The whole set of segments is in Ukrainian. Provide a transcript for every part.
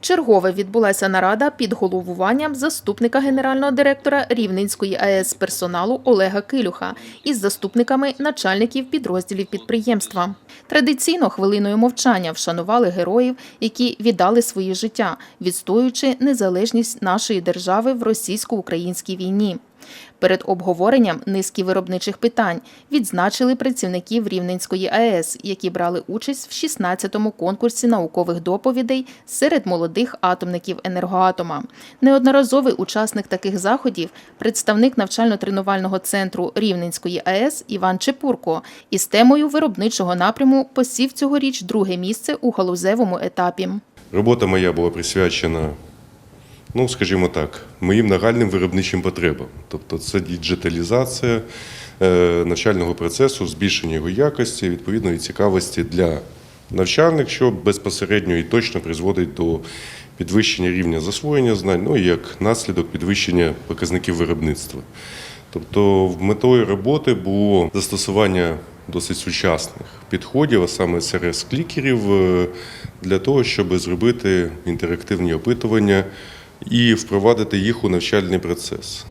Чергове відбулася нарада під головуванням заступника генерального директора Рівненської АЕС персоналу Олега Килюха із заступниками начальників підрозділів підприємства. Традиційно хвилиною мовчання вшанували героїв, які віддали свої життя, відстоюючи незалежність нашої держави в російсько-українській війні. Перед обговоренням низки виробничих питань відзначили працівників Рівненської АЕС, які брали участь в 16-му конкурсі наукових доповідей серед молодих атомників енергоатома. Неодноразовий учасник таких заходів, представник навчально-тренувального центру Рівненської АЕС Іван Чепурко із темою виробничого напряму посів цьогоріч друге місце у галузевому етапі. Робота моя була присвячена, ну скажімо так, моїм нагальним виробничим потребам. Тобто це діджиталізація е, навчального процесу, збільшення його якості, відповідної цікавості для навчальних, що безпосередньо і точно призводить до підвищення рівня засвоєння знань, ну і як наслідок підвищення показників виробництва. Тобто метою роботи було застосування досить сучасних підходів, а саме серед клікерів, е, для того, щоб зробити інтерактивні опитування і впровадити їх у навчальний процес.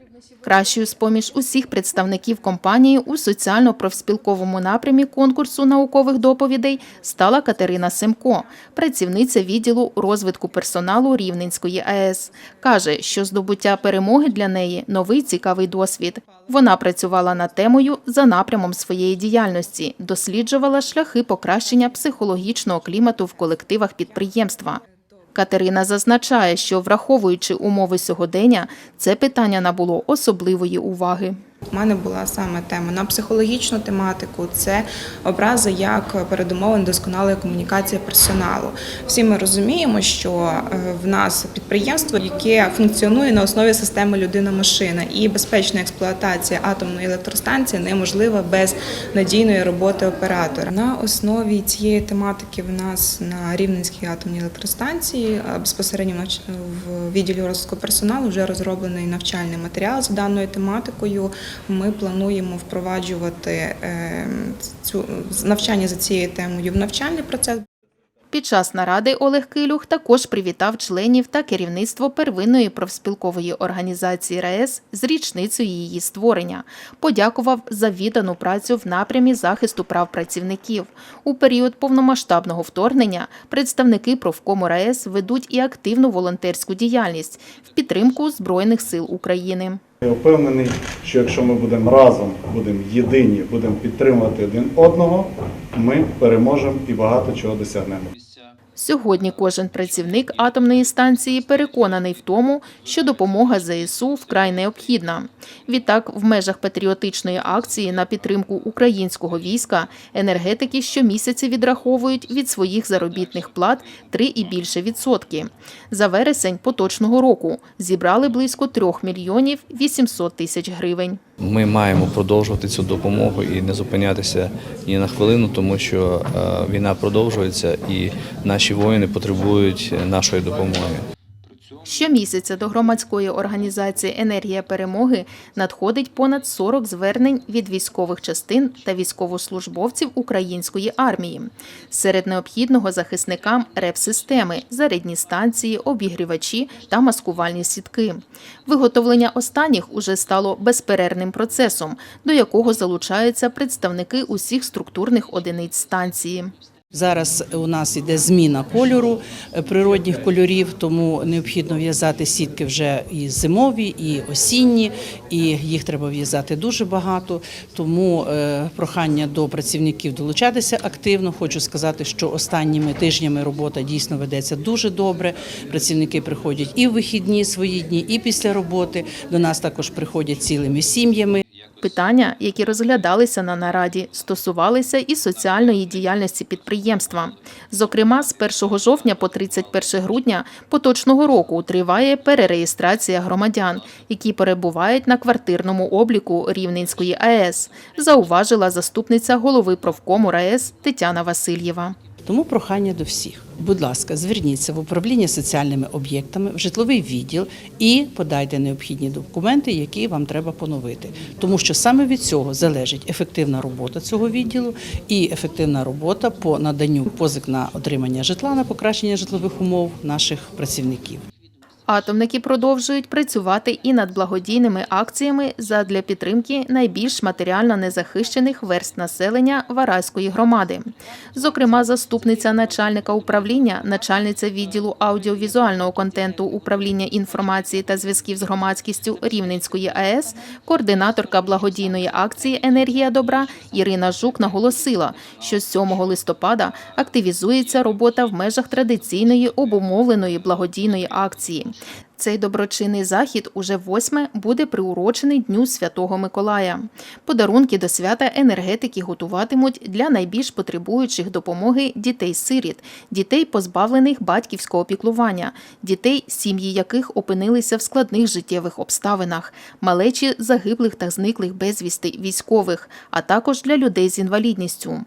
Кращою з-поміж усіх представників компанії у соціально-профспілковому напрямі конкурсу наукових доповідей стала Катерина Семко, працівниця відділу розвитку персоналу Рівненської АЕС. Каже, що здобуття перемоги для неї новий цікавий досвід. Вона працювала над темою за напрямом своєї діяльності, досліджувала шляхи покращення психологічного клімату в колективах підприємства. Катерина зазначає, що враховуючи умови сьогодення, це питання набуло особливої уваги. У мене була саме тема на психологічну тематику. Це образи як передумови досконалої комунікації персоналу. Всі ми розуміємо, що е, в нас підприємство, яке функціонує на основі системи людина-машина, і безпечна експлуатація атомної електростанції неможлива без надійної роботи оператора. На основі цієї тематики в нас на Рівненській атомній електростанції безпосередньо в відділі розвитку персоналу вже розроблений навчальний матеріал за даною тематикою. Ми плануємо впроваджувати е, цю навчання за цією темою в навчальний процес. Під час наради Олег Килюх також привітав членів та керівництво первинної профспілкової організації РаЕС з річницею її створення. Подякував за віддану працю в напрямі захисту прав працівників. У період повномасштабного вторгнення представники профкому РаЕС ведуть і активну волонтерську діяльність в підтримку Збройних сил України. Я впевнений, що якщо ми будемо разом, будемо єдині, будемо підтримувати один одного, ми переможемо і багато чого досягнемо. Сьогодні кожен працівник атомної станції переконаний в тому, що допомога ЗСУ вкрай необхідна. Відтак, в межах патріотичної акції на підтримку українського війська енергетики щомісяця відраховують від своїх заробітних плат 3 і більше відсотки. За вересень поточного року зібрали близько 3 мільйонів 800 тисяч гривень. Ми маємо продовжувати цю допомогу і не зупинятися ні на хвилину, тому що е, війна продовжується і наші воїни потребують нашої допомоги. Щомісяця до громадської організації Енергія перемоги надходить понад 40 звернень від військових частин та військовослужбовців української армії. Серед необхідного захисникам реп-системи, зарядні станції, обігрівачі та маскувальні сітки. Виготовлення останніх уже стало безперервним процесом, до якого залучаються представники усіх структурних одиниць станції. Зараз у нас йде зміна кольору е, природних кольорів, тому необхідно в'язати сітки вже і зимові, і осінні, і їх треба в'язати дуже багато. Тому е, прохання до працівників долучатися активно. Хочу сказати, що останніми тижнями робота дійсно ведеться дуже добре. Працівники приходять і в вихідні свої дні, і після роботи. До нас також приходять цілими сім'ями. Питання, які розглядалися на нараді, стосувалися і соціальної діяльності підприємства. Зокрема, з 1 жовтня по 31 грудня поточного року триває перереєстрація громадян, які перебувають на квартирному обліку Рівненської АЕС, зауважила заступниця голови профкому РаЕС Тетяна Васильєва. Тому прохання до всіх. Будь ласка, зверніться в управління соціальними об'єктами, в житловий відділ і подайте необхідні документи, які вам треба поновити. Тому що саме від цього залежить ефективна робота цього відділу і ефективна робота по наданню позик на отримання житла на покращення житлових умов наших працівників. Атомники продовжують працювати і над благодійними акціями задля підтримки найбільш матеріально незахищених верст населення Вараської громади. Зокрема, заступниця начальника управління, начальниця відділу аудіовізуального контенту управління інформації та зв'язків з громадськістю Рівненської АЕС, координаторка благодійної акції Енергія добра Ірина Жук наголосила, що з 7 листопада активізується робота в межах традиційної обумовленої благодійної акції. Цей доброчинний захід уже восьме буде приурочений Дню Святого Миколая. Подарунки до свята енергетики готуватимуть для найбільш потребуючих допомоги дітей-сиріт, дітей, позбавлених батьківського піклування, дітей, сім'ї яких опинилися в складних життєвих обставинах, малечі загиблих та зниклих безвісти військових, а також для людей з інвалідністю.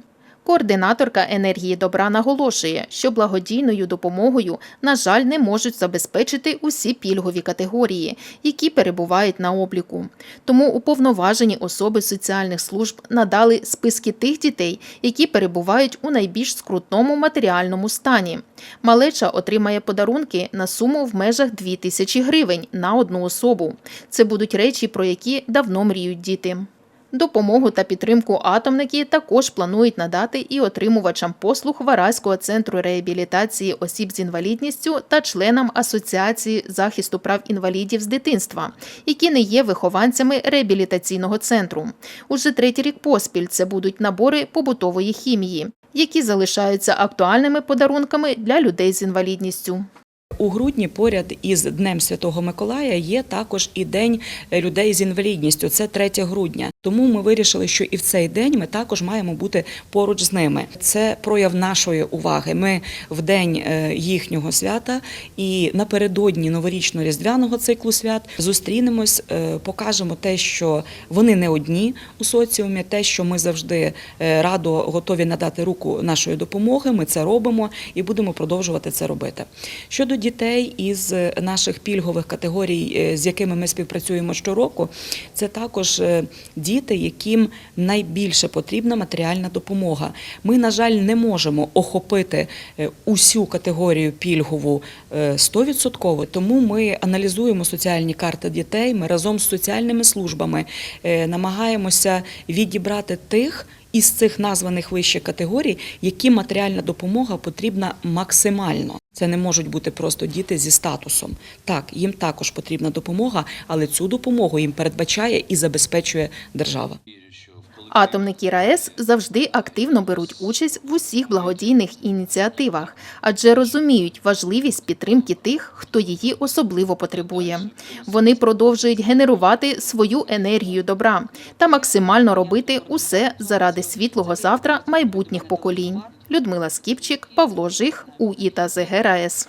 Координаторка енергії добра наголошує, що благодійною допомогою, на жаль, не можуть забезпечити усі пільгові категорії, які перебувають на обліку. Тому уповноважені особи соціальних служб надали списки тих дітей, які перебувають у найбільш скрутному матеріальному стані. Малеча отримає подарунки на суму в межах 2 тисячі гривень на одну особу. Це будуть речі, про які давно мріють діти. Допомогу та підтримку атомники також планують надати і отримувачам послуг Вараського центру реабілітації осіб з інвалідністю та членам Асоціації захисту прав інвалідів з дитинства, які не є вихованцями реабілітаційного центру. Уже третій рік поспіль це будуть набори побутової хімії, які залишаються актуальними подарунками для людей з інвалідністю. У грудні поряд із Днем Святого Миколая є також і День людей з інвалідністю. Це 3 грудня. Тому ми вирішили, що і в цей день ми також маємо бути поруч з ними. Це прояв нашої уваги. Ми в день е, їхнього свята і напередодні новорічно-різдвяного циклу свят зустрінемось, е, покажемо те, що вони не одні у соціумі, те, що ми завжди е, радо готові надати руку нашої допомоги. Ми це робимо і будемо продовжувати це робити. Щодо дітей із наших пільгових категорій, з якими ми співпрацюємо щороку, це також е, діти, яким найбільше потрібна матеріальна допомога. Ми, на жаль, не можемо охопити е, усю категорію пільгову е, 100%, тому ми аналізуємо соціальні карти дітей. Ми разом з соціальними службами е, намагаємося відібрати тих. Із цих названих вище категорій, які матеріальна допомога потрібна максимально. Це не можуть бути просто діти зі статусом. Так, їм також потрібна допомога, але цю допомогу їм передбачає і забезпечує держава. Атомники РаЕС завжди активно беруть участь в усіх благодійних ініціативах, адже розуміють важливість підтримки тих, хто її особливо потребує. Вони продовжують генерувати свою енергію добра та максимально робити усе заради світлого завтра майбутніх поколінь. Людмила Скіпчик, Павло Жих, УІ та ЗГ РаЕС.